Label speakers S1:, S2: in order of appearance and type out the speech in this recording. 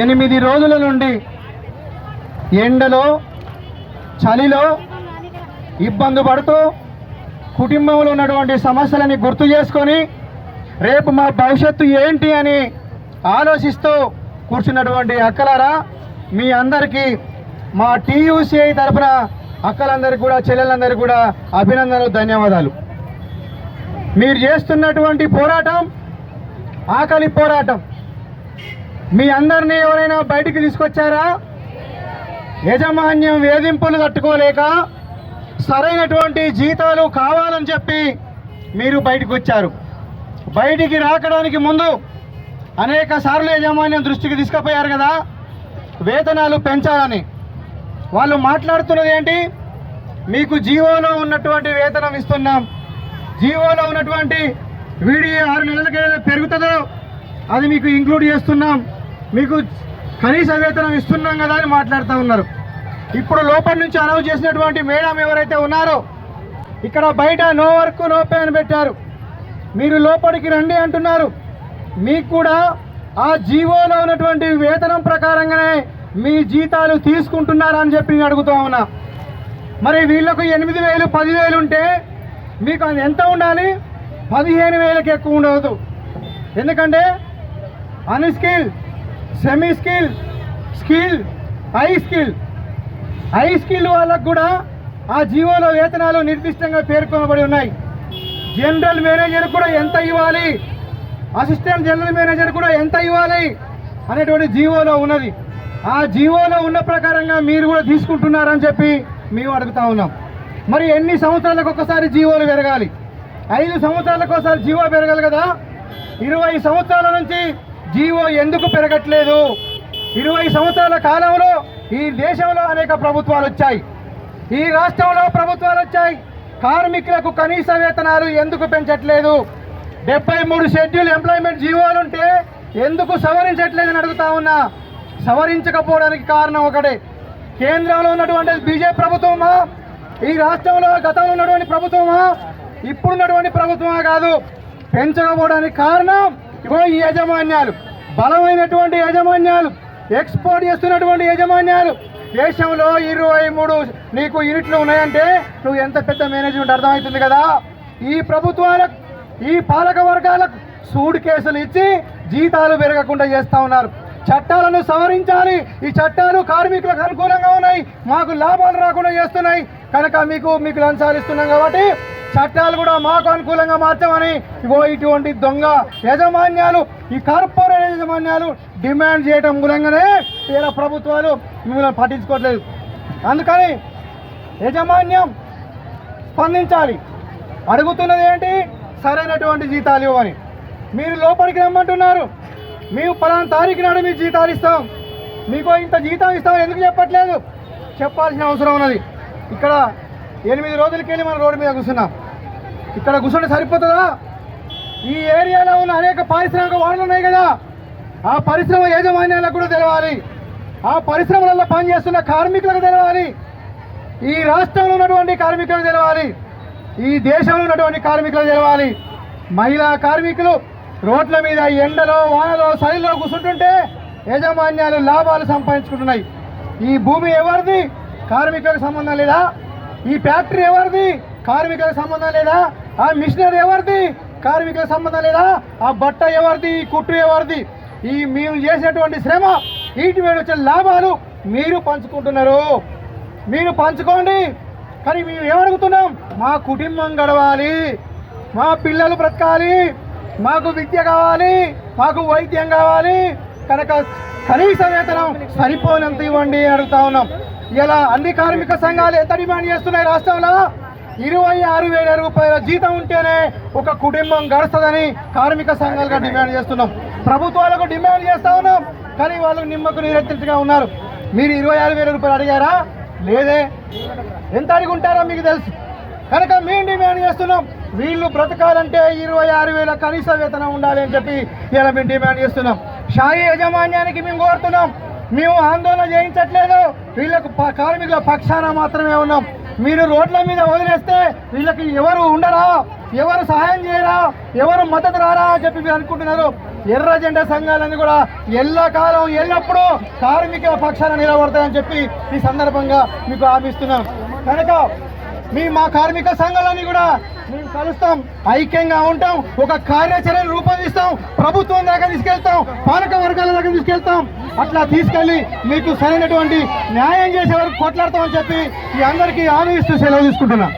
S1: ఎనిమిది రోజుల నుండి ఎండలో చలిలో ఇబ్బంది పడుతూ కుటుంబంలో ఉన్నటువంటి సమస్యలని గుర్తు చేసుకొని రేపు మా భవిష్యత్తు ఏంటి అని ఆలోచిస్తూ కూర్చున్నటువంటి అక్కలారా మీ అందరికీ మా టీయూసీఐ తరఫున అక్కలందరికీ కూడా చెల్లెలందరికీ కూడా అభినందనలు ధన్యవాదాలు. మీరు చేస్తున్నటువంటి పోరాటం ఆకలి పోరాటం. మీ అందరినీ ఎవరైనా బయటికి తీసుకొచ్చారా? యాజమాన్యం వేధింపులు తట్టుకోలేక సరైనటువంటి జీతాలు కావాలని చెప్పి మీరు బయటకు వచ్చారు. బయటికి రాకడానికి ముందు అనేక సార్లు యజమాన్యం దృష్టికి తీసుకుపోయారు కదా? వేతనాలు పెంచాలని. వాళ్ళు మాట్లాడుతున్నది ఏంటి? మీకు జీవోలో ఉన్నటువంటి వేతనం ఇస్తున్నాం. జీవోలో ఉన్నటువంటి వీడియో ఆరు నెలలకి ఏదైనా పెరుగుతుందో అది మీకు ఇంక్లూడ్ చేస్తున్నాం. మీకు కనీస వేతనం ఇస్తున్నాం కదా అని మాట్లాడుతూ ఉన్నారు. ఇప్పుడు లోపల నుంచి అనౌన్స్ చేసినటువంటి మేడం ఎవరైతే ఉన్నారో ఇక్కడ బయట నో వర్క్ నో పే అని పెట్టారు. మీరు లోపలికి రండి అంటున్నారు. మీకు కూడా ఆ జీవోలో ఉన్నటువంటి వేతనం ప్రకారంగానే మీ జీతాలు తీసుకుంటున్నారా అని చెప్పి నేను అడుగుతా ఉన్నా. మరి వీళ్ళకు ఎనిమిది వేలు పదివేలు ఉంటే మీకు అది ఎంత ఉండాలి? పదిహేను వేలకు ఎక్కువ ఉండవద్దు ఎందుకంటే unskill semi skill skill high skill high skill వాళ్ళకు కూడా ఆ జీవోలో వేతనాలు నిర్దిష్టంగా పేర్కొనబడి ఉన్నాయి. జనరల్ మేనేజర్ కూడా ఎంత ఇవ్వాలి? అసిస్టెంట్ జనరల్ మేనేజర్ కూడా ఎంత ఇవ్వాలి? అనేటువంటి జీవోలో ఉన్నది. ఆ జీవోలో ఉన్న ప్రకారంగా మీరు కూడా తీసుకుంటున్నారని చెప్పి మేము అడుగుతా ఉన్నాం. మరి ఎన్ని సంవత్సరాలకు ఒకసారి జీవోలు పెరగాలి? ఐదు సంవత్సరాలకు ఒకసారి జీవో పెరగాలి కదా? ఇరవై సంవత్సరాల నుంచి జీవో ఎందుకు పెరగట్లేదు? ఇరవై సంవత్సరాల కాలంలో ఈ దేశంలో అనేక ప్రభుత్వాలు వచ్చాయి. ఈ రాష్ట్రంలో ప్రభుత్వాలు వచ్చాయి. కార్మికులకు కనీస వేతనాలు ఎందుకు పెంచట్లేదు? డెబ్బై మూడు షెడ్యూల్ ఎంప్లాయ్మెంట్ జీవోలుంటే ఎందుకు సవరించట్లేదని అడుగుతా ఉన్నా. సవరించకపోవడానికి కారణం ఒకటే. కేంద్రంలో ఉన్నటువంటి బీజేపీ ప్రభుత్వమా? ఈ రాష్ట్రంలో గతంలో ఉన్నటువంటి ప్రభుత్వమా? ఇప్పుడున్నటువంటి ప్రభుత్వమా కాదు. పెంచకపోవడానికి కారణం ఇగో ఈ యాజమాన్యాలు బలమైనటువంటి యాజమాన్యాలు ఎక్స్పోర్ట్ చేస్తున్నటువంటి యాజమాన్యాలు. దేశంలో ఇరవై మూడు నీకు యూనిట్లు ఉన్నాయంటే నువ్వు ఎంత పెద్ద మేనేజ్మెంట్ అర్థమవుతుంది కదా? ఈ ప్రభుత్వాలకు ఈ పాలక వర్గాలకు సూడు కేసులు ఇచ్చి జీతాలు పెరగకుండా చేస్తూ ఉన్నారు. చట్టాలను సవరించాలి. ఈ చట్టాలు కార్మికులకు అనుకూలంగా ఉన్నాయి. మాకు లాభాలు రాకుండా చేస్తున్నాయి. కనుక మీకు మీకు లంచాలు ఇస్తున్నాం కాబట్టి చట్టాలు కూడా మాకు అనుకూలంగా మార్చామని ఇగో ఇటువంటి దొంగ యజమాన్యాలు ఈ కార్పొరేట్ యజమాన్యాలు డిమాండ్ చేయడం మూలంగానే ఇలా ప్రభుత్వాలు మిమ్మల్ని పట్టించుకోవట్లేదు. అందుకని యజమాన్యం స్పందించాలి. అడుగుతున్నది ఏంటి? సరైనటువంటి జీతాలు ఇవ్వని మీరు లోపలికి రమ్మంటున్నారు. మేము పలానా తారీఖు నాడు మీకు జీతాలు ఇస్తాం. మీకు ఇంత జీతం ఇస్తాం ఎందుకు చెప్పట్లేదు? చెప్పాల్సిన అవసరం ఉన్నది. ఇక్కడ ఎనిమిది రోజులకెళ్ళి మనం రోడ్డు మీద కూర్చున్నాం. ఇక్కడ కూర్చుంటే సరిపోతుందా? ఈ ఏరియాలో ఉన్న అనేక పారిశ్రామిక వాళ్ళు ఉన్నాయి కదా. ఆ పరిశ్రమ యాజమాన్యాలకు కూడా తెలవాలి. ఆ పరిశ్రమలలో పనిచేస్తున్న కార్మికులకు తెలవాలి. ఈ రాష్ట్రంలో ఉన్నటువంటి కార్మికులకు తెలవాలి. ఈ దేశంలో ఉన్నటువంటి కార్మికులకు తెలవాలి. మహిళా కార్మికులు రోడ్ల మీద ఎండలో వానలో చలిలో కూర్చుంటుంటే యాజమాన్యాలు లాభాలు సంపాదించుకుంటున్నాయి. ఈ భూమి ఎవరిది? కార్మికులకు సంబంధం లేదా? ఈ ఫ్యాక్టరీ ఎవరిది? కార్మికుల సంబంధం లేదా? ఆ మిషనరీ ఎవరిది? కార్మికుల సంబంధం లేదా? ఆ బట్ట ఎవరిది? ఈ కుట్టు ఎవరిది? ఈ మేము చేసేటువంటి శ్రమ వీటి మీద వచ్చే లాభాలు మీరు పంచుకుంటున్నారు. మీరు పంచుకోండి. కానీ మేము ఏమడుగుతున్నాం మా కుటుంబం గడవాలి. మా పిల్లలు బ్రతకాలి. మాకు విద్య కావాలి. మాకు వైద్యం కావాలి. కనుక కనీస వేతనం సరిపోనంత ఇవ్వండి అని అడుగుతా ఉన్నాం. ఇలా అన్ని కార్మిక సంఘాలు ఎంత డిమాండ్ చేస్తున్నాయి రాష్ట్రంలో? ఇరవై ఆరు వేల రూపాయల జీతం ఉంటేనే ఒక కుటుంబం గడుస్తుందని కార్మిక సంఘాలుగా డిమాండ్ చేస్తున్నాం. ప్రభుత్వాలకు డిమాండ్ చేస్తా ఉన్నాం కానీ వాళ్ళు నిమ్మకు నీరెత్తినట్టుగా ఉన్నారు. మీరు ఇరవై ఆరు వేల రూపాయలు అడిగారా? లేదే. ఎంత అడిగి ఉంటారో మీకు తెలుసు. కనుక మేము డిమాండ్ చేస్తున్నాం వీళ్ళు బ్రతకాలంటే ఇరవై ఆరు వేల కనీస వేతనం ఉండాలి అని చెప్పి ఇలా మేము డిమాండ్ చేస్తున్నాం. షాయి యాజమాన్యానికి మేము కోరుతున్నాం మేము ఆందోళన చేయించట్లేదు. వీళ్ళకు ప- కార్మికుల పక్షాన మాత్రమే ఉన్నాం. మీరు రోడ్ల మీద వదిలేస్తే వీళ్ళకి ఎవరు ఉండరా? ఎవరు సహాయం చేయరా? ఎవరు మద్దతు రారా అని చెప్పి మీరు అనుకుంటున్నారు. ఎర్ర జెండా సంఘాలన్నీ కూడా ఎల్లకాలం ఎల్లప్పుడూ కార్మికుల పక్షాన నిలబడతాయని చెప్పి ఈ సందర్భంగా మీకు ఆపిస్తున్నాం కనుక మీ మా కార్మిక సంఘాలన్నీ కూడా మేము కలుస్తాం ఐక్యంగా ఉంటాం ఒక కార్యాచరణ రూపొందిస్తాం. తీసుకెళ్తాం. పాలక వర్గాల దగ్గర తీసుకెళ్తాం. అట్లా తీసుకెళ్ళి మీకు సరైనటువంటి న్యాయం చేసే వరకు కొట్లాడతామని చెప్పి మీ అందరికీ హామీ ఇస్తూ సెలవు తీసుకుంటున్నాం.